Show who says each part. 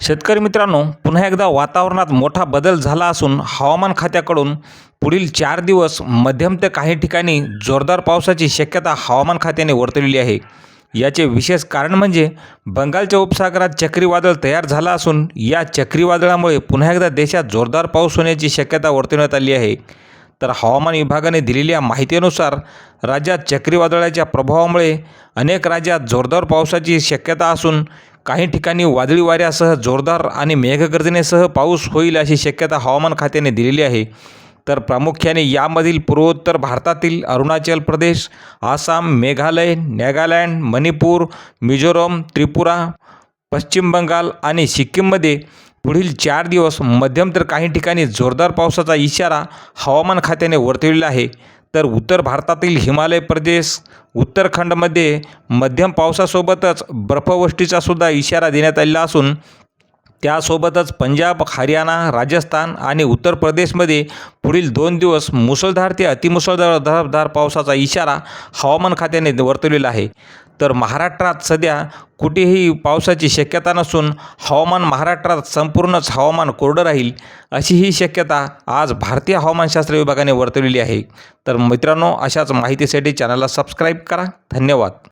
Speaker 1: शेतकरी मित्रांनो पुन्हा एकदा वातावरणात मोठा बदल झाला असून हवामान खात्याकडून पुढील चार दिवस मध्यम ते काही ठिकाणी जोरदार पावसाची शक्यता हवामान खात्याने वर्तवलेली आहे. याचे विशेष कारण म्हणजे बंगालच्या उपसागरात चक्रीवादळ तयार झाला असून या चक्रीवादळामुळे पुन्हा एकदा देशात जोरदार पाऊस होण्याची शक्यता वर्तवण्यात आली आहे. तर हवामान विभागाने दिलेल्या माहितीनुसार राज्यात चक्रीवादळाच्या प्रभावामुळे अनेक राज्यात जोरदार पावसाची शक्यता असून काही ठिकाणी वादळी वाऱ्यासह जोरदार आणि मेघगर्जनेसह पाऊस होईल अशी शक्यता हवामान खात्याने दिलेली आहे. तर प्रामुख्याने यामधील पूर्वोत्तर भारतातील अरुणाचल प्रदेश आसाम मेघालय नागालँड मणिपूर मिझोरम त्रिपुरा पश्चिम बंगाल आणि सिक्कीममध्ये पुढील चार दिवस मध्यम तर काही ठिकाणी जोरदार पावसाचा इशारा हवामान खात्याने वर्तवलेला आहे. तर उत्तर भारतातील हिमालय प्रदेश उत्तराखंडमध्ये मध्यम पावसासोबतच बर्फवृष्टीचा सुद्धा इशारा देण्यात आलेला असून त्यासोबतच पंजाब हरियाणा राजस्थान आणि उत्तर प्रदेशमध्ये पुढील दोन दिवस मुसळधार ते अतिमुसळधार धारधार पावसाचा इशारा हवामान खात्याने वर्तवलेला आहे. तर महाराष्ट्रात सध्या कुठेही पावसाची शक्यता नसून हवामान महाराष्ट्रात संपूर्णच हवामान कोरडं राहील अशी ही शक्यता आज भारतीय हवामानशास्त्र विभागाने वर्तवलेली आहे. तर मित्रांनो अशाच माहितीसाठी चॅनलला सबस्क्राईब करा. धन्यवाद.